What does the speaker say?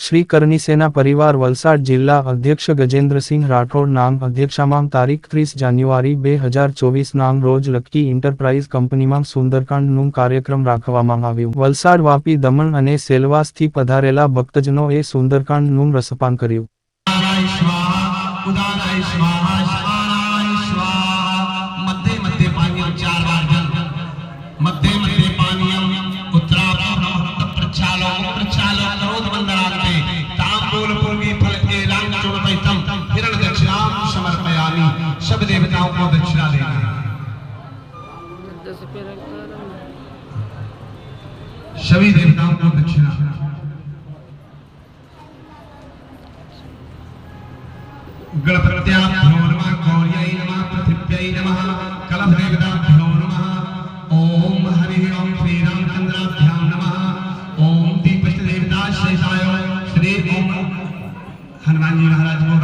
श्री करनीसेना परिवार वलसाड जिला अध्यक्ष गजेंद्र सिंह राठौर नाम अध्यक्षमा तारीख तीस जान्युआरी हज़ार चौबीस नाम रोज लक्की इंटरप्राइज कंपनी में सुंदरकांड नु कार्यक्रम रखू वलसाड वापी दमन और सेलवास थी पधारेला भक्तजनों ए सुंदरकांड रसपान कर सब देवताओं को दक्षिणा रहा सभी देवताओं को दक्षिणा गणपत्याभ्यो नमः, गौर्यै नमः, पृथिव्यै नमः कलभदेवताभ्यो नमः, ॐ हरिः ॐ श्रीरामचन्द्राभ्यां नमः, ॐ दीपस्य देवता श्री ॐ हनुमान जी महाराज को